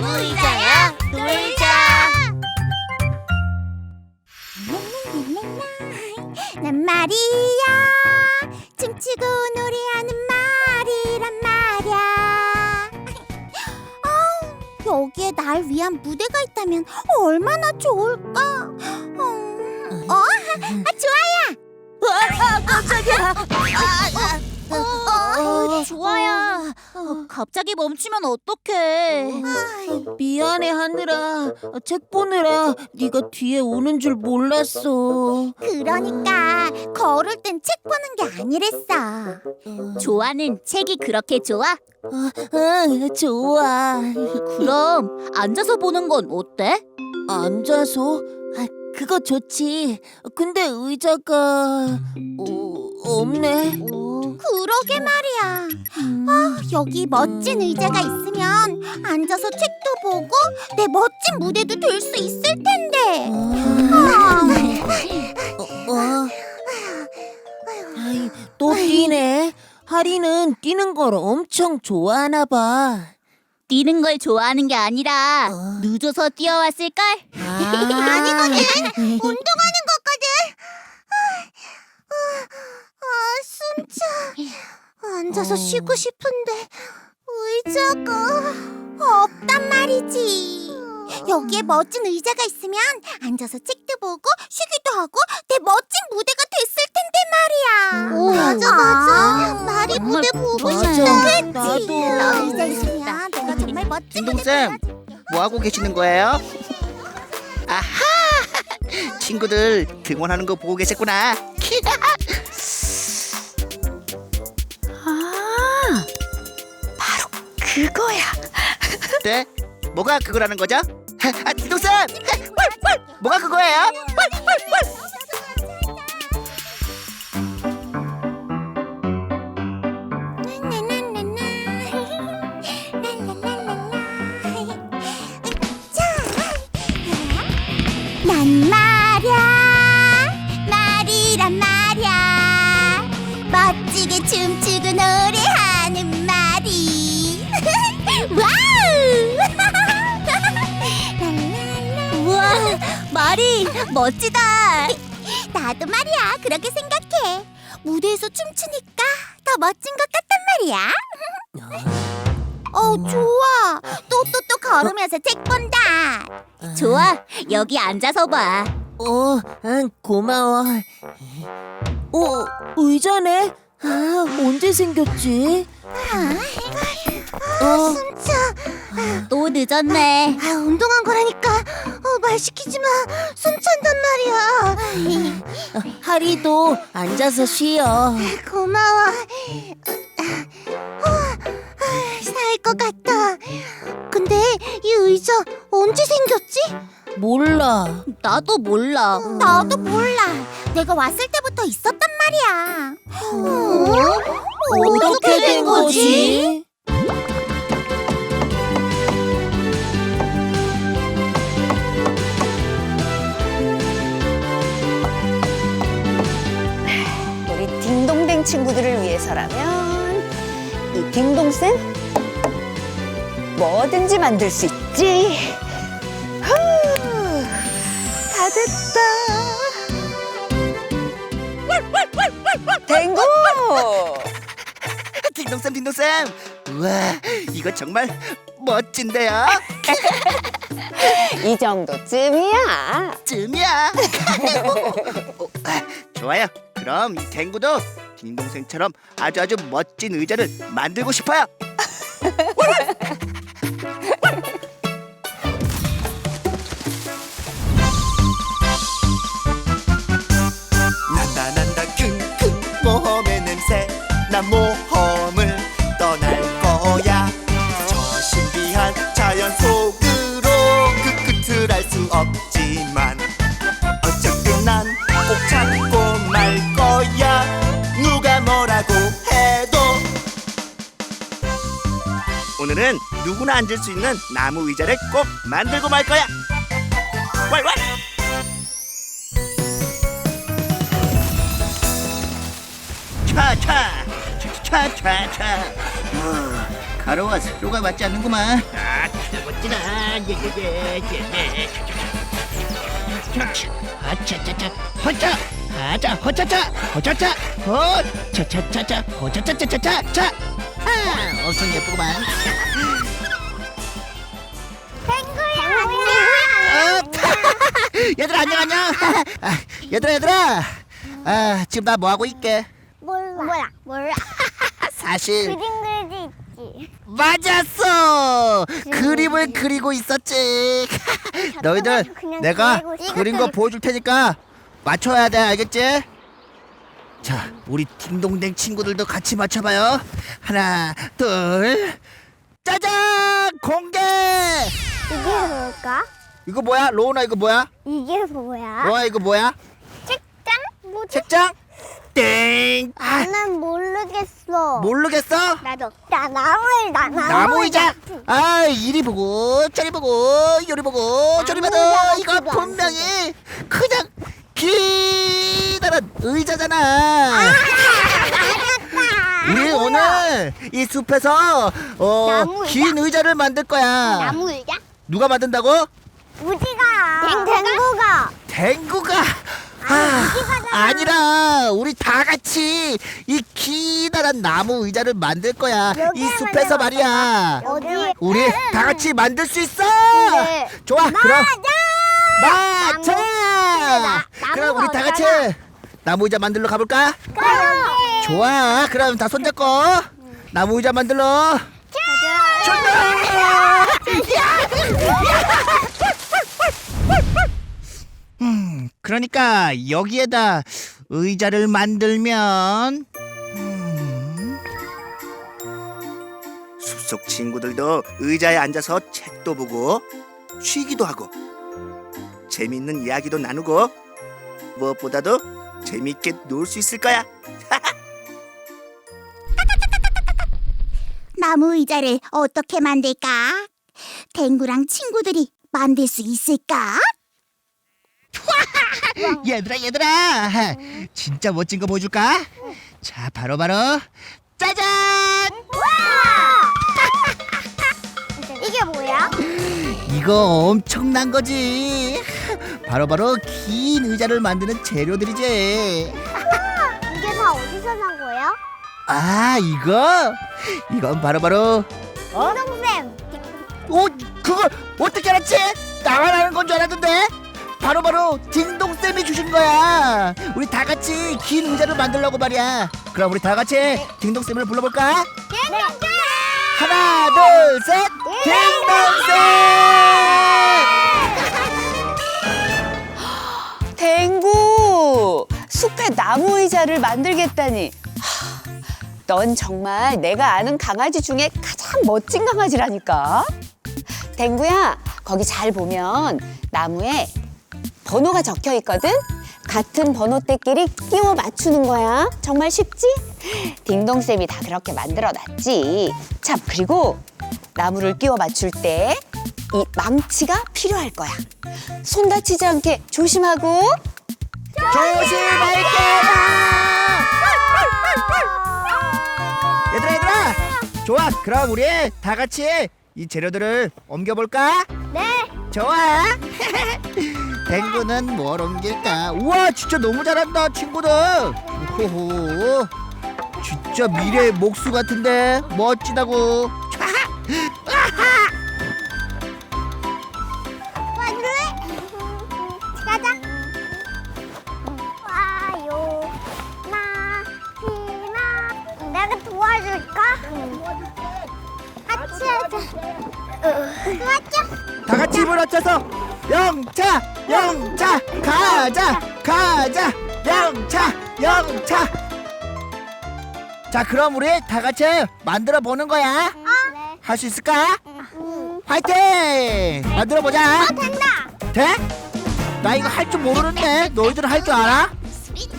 나무 의자야 놀자. 난 말이야 춤추고 노래하는 말이란 말이야 어, 여기에 날 위한 무대가 있다면 얼마나 좋을까 음, 어? 아, 좋아야 깜짝이야 어, 좋아야. 어, 갑자기 멈추면 어떡해? 미안해 하늘아. 책 보느라 네가 뒤에 오는 줄 몰랐어. 그러니까 걸을 땐 책 보는 게 아니랬어. 조아는 책이 그렇게 좋아? 응 좋아. 그럼 앉아서 보는 건 어때? 앉아서? 아, 그거 좋지. 근데 의자가 어, 없네 그러게 말이야. 아, 여기 멋진 의자가 있으면 앉아서 책도 보고 내 멋진 무대도 될수 있을 텐데. 아, 어. 아이, 또 뛰네 하리는 뛰는 걸 엄청 좋아하나 봐 뛰는 걸 좋아하는 게 아니라 어. 늦어서 뛰어왔을걸? 아니거든. 운동하는 거거든. 아, 아, 숨차. 앉아서 어. 쉬고 싶은데 의자가 없단 말이지. 여기에 멋진 의자가 있으면 앉아서 책도 보고 쉬기도 하고 내 멋진 무대가 됐을 텐데 말이야. 오. 맞아 맞아. 말이 무대 보고 맞아. 싶다. 그치? 나도. 너 의자 있으면 내가 정말 멋진 무대 딩동쌤, 뭐 하고 계시는 거예요? 아하! 친구들 등원하는 거 보고 계셨구나. 아, 그거야. 네? 뭐가 그거라는 거죠? 아, 딩동쌤! 뭐가 그거예요? 말이야. 그렇게 생각해. 무대에서 춤추니까 더 멋진 것 같단 말이야. 어 좋아. 또 또 또 걸으면서 책 본다. 좋아, 여기 앉아서 봐. 어, 응, 고마워. 어, 의자네? 아, 언제 생겼지? 어, 숨차 또 늦었네. 아, 운동한 거라니까 어, 말 시키지 마. 숨 찬단 말이야. 하리도 앉아서 쉬어. 고마워. 살 것 같아. 근데 이 의자 언제 생겼지? 몰라. 나도 몰라. 나도 몰라. 내가 왔을 때부터 있었단 말이야. 어? 어떻게 된 거지? 친구들을 위해서라면 이 딩동쌤 뭐든지 만들 수 있지. 후, 다 됐다. 댕구! 딩동쌤, 딩동쌤! 우와, 이거 정말 멋진데요? 이 정도쯤이야. 쯤이야. 어, 아, 좋아요. 그럼 이 댕구도 딩동생처럼 아주 아주 멋진 의자를 만들고 싶어요. 난다 난다 킁킁 모험의 냄새 난 모 오늘은 누구나 앉을 수 있는 나무 의자를 꼭 만들고 말 거야. 왈왈. 차차 차차차차 어, 가로와 세로가 맞지 않는구만. 아, 멋지다. 예예예예. 아차차차. 허차. 아자 허차차. 허차차. 허차차차차. 허차차차차차. 아 엄청 예쁘구만 안녕 안녕 아, 얘들아 얘들아. 아 지금 나 뭐 하고 있게? 몰라. 몰라. 사실 그림 그리지 있지. 맞았어. 그림을 그리고 있었지. 너희들 그냥 내가 그리고 있- 그린 거 보여줄 테니까 맞춰야 돼 알겠지? 자 우리 딩동댕 친구들도 같이 맞춰봐요. 하나 둘. 짜잔! 공개! 이게 뭘까? 이거 뭐야 로우나 이거 뭐야 이게 뭐야? 로아 이거 뭐야 책장? 뭐지? 책장 땡 아, 나는 모르겠어. 모르겠어 나도. 나 나무 나 나무 나무 의자 아 이리 보고 저리 보고 요리 보고 저리 봐도 이거 안 분명히 그냥 기다란 의자잖아 우리 오늘 이 숲에서 어, 나무 의자? 긴 의자를 만들 거야 나무 의자? 누가 만든다고? 우지가. 댕댕구가. 댕구가 아, 아니라 우리 다 같이 이 기다란 나무 의자를 만들 거야 이 숲에서. 말이야 어디? 우리 다 같이 만들 수 있어 네. 좋아 그럼 나무. 나- 그럼 우리 다 같이. 나무 의자 만들러 가볼까 그럼. 좋아 그럼 다 손잡고 나무 의자 만들러 음, 그러니까 여기에다 의자를 만들면 음, 숲속 친구들도 의자에 앉아서 책도 보고 쉬기도 하고 재밌는 이야기도 나누고 무엇보다도 재밌게 놀 수 있을 거야. 나무 의자를 어떻게 만들까? 댕구랑 친구들이 만들 수 있을까? 얘들아 얘들아 진짜 멋진 거 보여줄까? 자 바로 바로 짜잔 이게 뭐야? 이거 엄청난 거지 바로 바로 긴 의자를 만드는 재료들이지 이게 다 어디서 난 거야? 아 이거 이건 바로 바로 이동쌤 오 그걸 어떻게 알았지? 나만 아는 건 줄 알았는데 바로 바로 딩동 쌤이 주신 거야 우리 다 같이 긴 의자를 만들려고 말이야 그럼 우리 다 같이 딩동 쌤을 불러볼까? 네. 하나 둘셋 딩동쌤 댕구 숲에 나무 의자를 만들겠다니 하, 넌 정말 내가 아는 강아지 중에 가장 멋진 강아지라니까 댕구야. 거기 잘 보면 나무에 번호가 적혀 있거든? 같은 번호대끼리 끼워 맞추는 거야. 정말 쉽지? 딩동쌤이 다 그렇게 만들어 놨지. 참 그리고 나무를 끼워 맞출 때 이 망치가 필요할 거야. 손 다치지 않게 조심하고. 조심할게 얘들아 얘들아. 좋아 그럼 우리 다 같이 이 재료들을 옮겨볼까? 네. 좋아. 댕구는 뭘 옮길까? 우와 진짜 너무 잘한다 친구들. 호호. 진짜 미래의 목수 같은데 멋지다고. 가자. 와요. 나 내가 도와줄까? 같이 하자 맞죠? 다 같이 힘을 합쳐서 영차 영차 가자 가자 영차 영차 자 그럼 우리 다 같이 만들어 보는 거야 네. 할수 있을까? 응. 화이팅 만들어 보자 된다 돼? 나 이거 할 줄 모르는데 너희들은 할 줄 알아?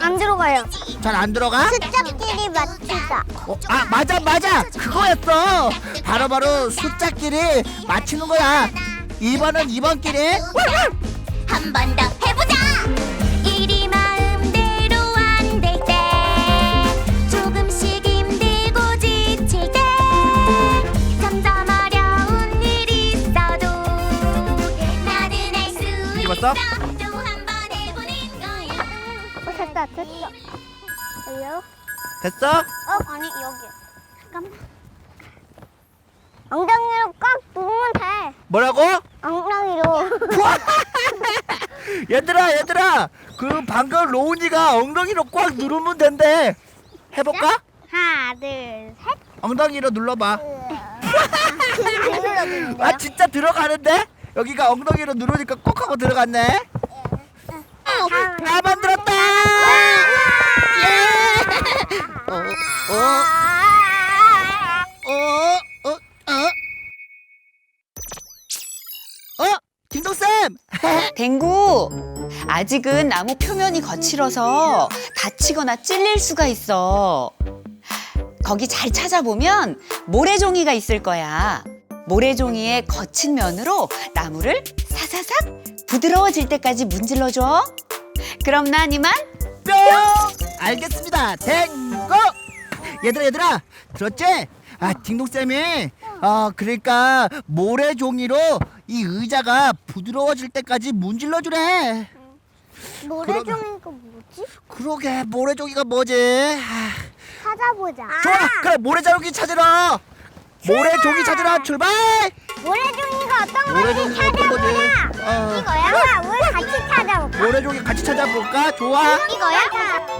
안 들어가요. 잘 안 들어가? 숫자끼리 맞추자. 어, 아 맞아 맞아 그거였어 바로바로 숫자끼리 맞추는 거야 2번은 2번 끼리 한 번 더 해보자. 일이 마음대로 안 될 때, 조금씩 힘들고 지칠 때, 점점 어려운 일이 있어도 나는 할 수 있어. 됐어. 여기요? 됐어? 어, 아니, 여기. 잠깐만. 엉덩이로 꽉 누르면 돼. 뭐라고? 엉덩이로. 얘들아 얘들아 그 방금 로운이가 엉덩이로 꽉 누르면 된대 해볼까? 하나, 둘, 셋. 엉덩이로 눌러봐? 아 진짜 들어가는데? 여기가 엉덩이로 누르니까 꼭 하고 들어갔네 다 만들었다 예! 어, 어, 어, 어, 어, 어, 김동쌤 댕구, 아직은 나무 표면이 거칠어서 다치거나 찔릴 수가 있어. 거기 잘 찾아보면 모래종이가 있을 거야. 모래종이의 거친 면으로 나무를 사사삭 부드러워질 때까지 문질러줘. 그럼 난 이만 뿅! 알겠습니다. 댕고! 얘들아 얘들아 들었지? 아 딩동쌤이 어 그러니까 모래종이로 이 의자가 부드러워질 때까지 문질러 주래 모래종이가 뭐지? 그러게 모래종이가 뭐지? 아, 찾아보자. 좋아 그럼 모래자루기 찾으러 모래종이 찾으러 출발! 모래종이가 어떤 건지 모래종이가 어떤 거지? 찾아보자. 어, 이거야? 우리 같이 찾아볼까? 모래종이 같이 찾아볼까? 좋아 이거야?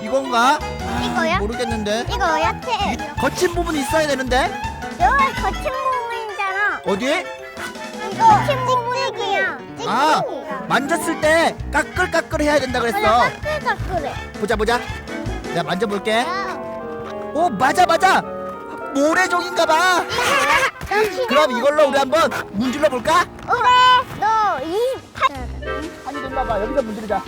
이건가? 이거야? 모르겠는데 이거야? 태. 거친 부분이 있어야 되는데 여기 거친 부분이잖아. 어디? 이거 거친 부분이야. 아 만졌을 때 까끌까끌 해야 된다 그랬어 까끌까끌해. 보자 보자 내가 만져볼게 오 맞아 맞아 모래종인가 봐 그럼 이걸로 우리 한번 문질러 볼까? 그래. 너이 아니 눌러봐 여기서 문지르자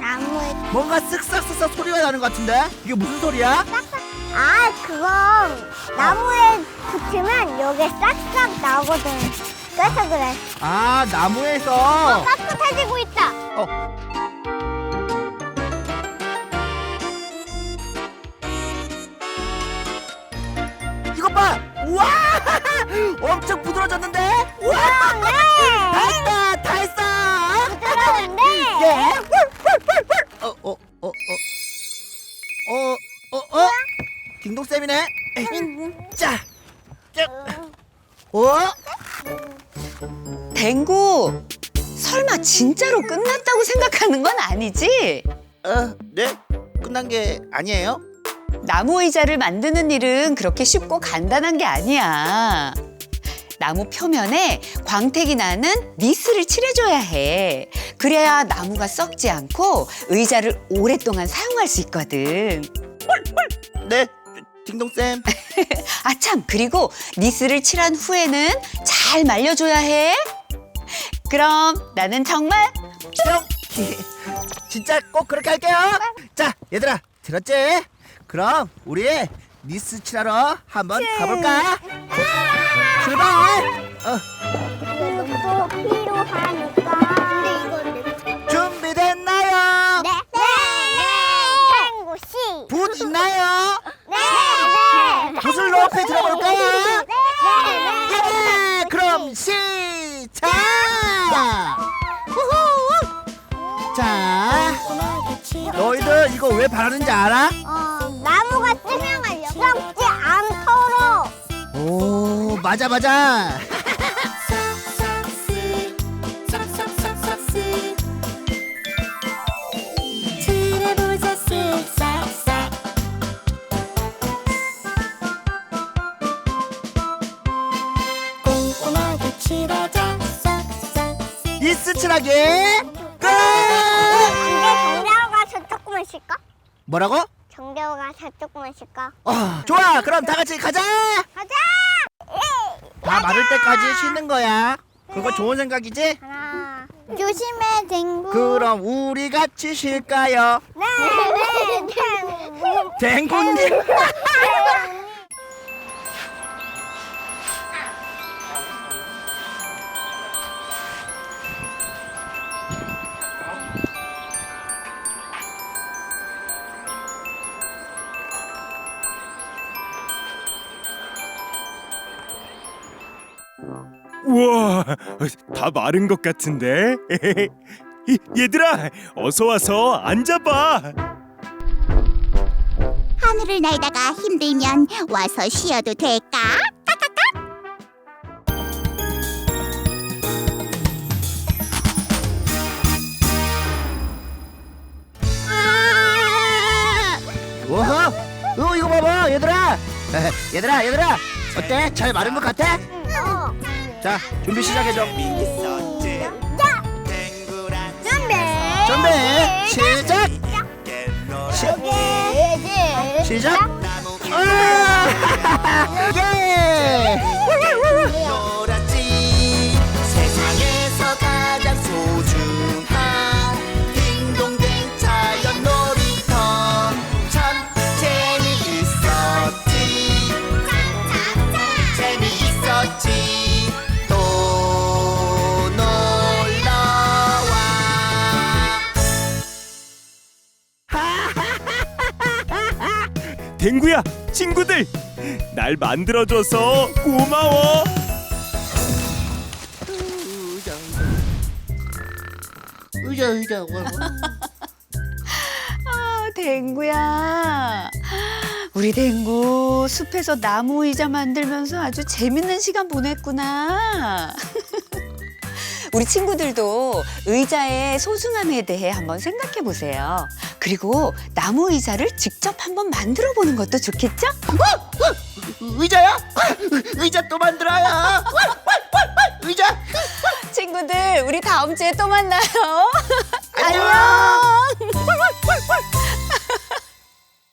나무에 뭔가 쓱싹쓱싹 소리가 나는 것 같은데 이게 무슨 소리야? 아 그건 나무에 붙이면 여기 싹싹 나오거든. 그래서 그래. 아 나무에서 깍끗해지고 있다. 어. 봐 우와 엄청 부드러졌는데 우와 다 네. 했다 다 했어 부드러운데. 예. 어, 어, 어, 어. 어, 어, 어. 딩동쌤이네. 자. 자. 어? 댕구. 설마 진짜로 끝났다고 생각하는 건 아니지? 어, 네. 끝난 게 아니에요? 나무 의자를 만드는 일은 그렇게 쉽고 간단한 게 아니야. 나무 표면에 광택이 나는 니스를 칠해줘야 해. 그래야 나무가 썩지 않고 의자를 오랫동안 사용할 수 있거든. 네. 딩동쌤. 아, 참. 그리고 니스를 칠한 후에는 잘 말려줘야 해. 그럼 나는 정말 뿅. 진짜 꼭 그렇게 할게요. 자, 얘들아. 들었지? 그럼 우리 니스 칠하러 한번 가볼까? 출발! 어, 이것도 필요하니까. 근데 이거 준비됐나요? 네. 네. 탱고 씨. 붓 있나요? 네. 네. 붓을 높이 들어볼까요? 네. 예! 그럼 시작! 우후! 자, 너희들 이거 왜 바르는지 알아? 어, 맞아 맞아. 쓱싹싹 꼼꼼하게 칠하자 칠하기 끝! 정대호 가서 조금만 쉴까? 뭐라고? 정대호 가서 조금만 쉴까? 어, 좋아. 그럼 다 같이 가자. 가자! 다 마를 때까지 쉬는 거야. 그거 좋은 생각이지? 하나. 조심해, 댕구. 그럼 우리 같이 쉴까요? 네, 네, 댕구. 댕군님. 우와, 다 마른 것 같은데? 이, 얘들아, 어서 와서 앉아봐. 하늘을 날다가 힘들면 와서 쉬어도 될까? 오호 어 이거 봐봐 얘들아 얘들아 얘들아 어때 잘 마른 것 같아? 자 준비 시작해줘. 준비. 시작. 시, 시작. 아! 예! 댕구야, 친구들, 날 만들어줘서 고마워. 의자 의자 아, 댕구야. 우리 댕구 숲에서 나무 의자 만들면서 아주 재밌는 시간 보냈구나. 우리 친구들도 의자의 소중함에 대해 한번 생각해 보세요. 그리고 나무 의자를 직접 한번 만들어 보는 것도 좋겠죠? 의자야? 의자 또 만들어요? 의자? 친구들, 우리 다음 주에 또 만나요. 안녕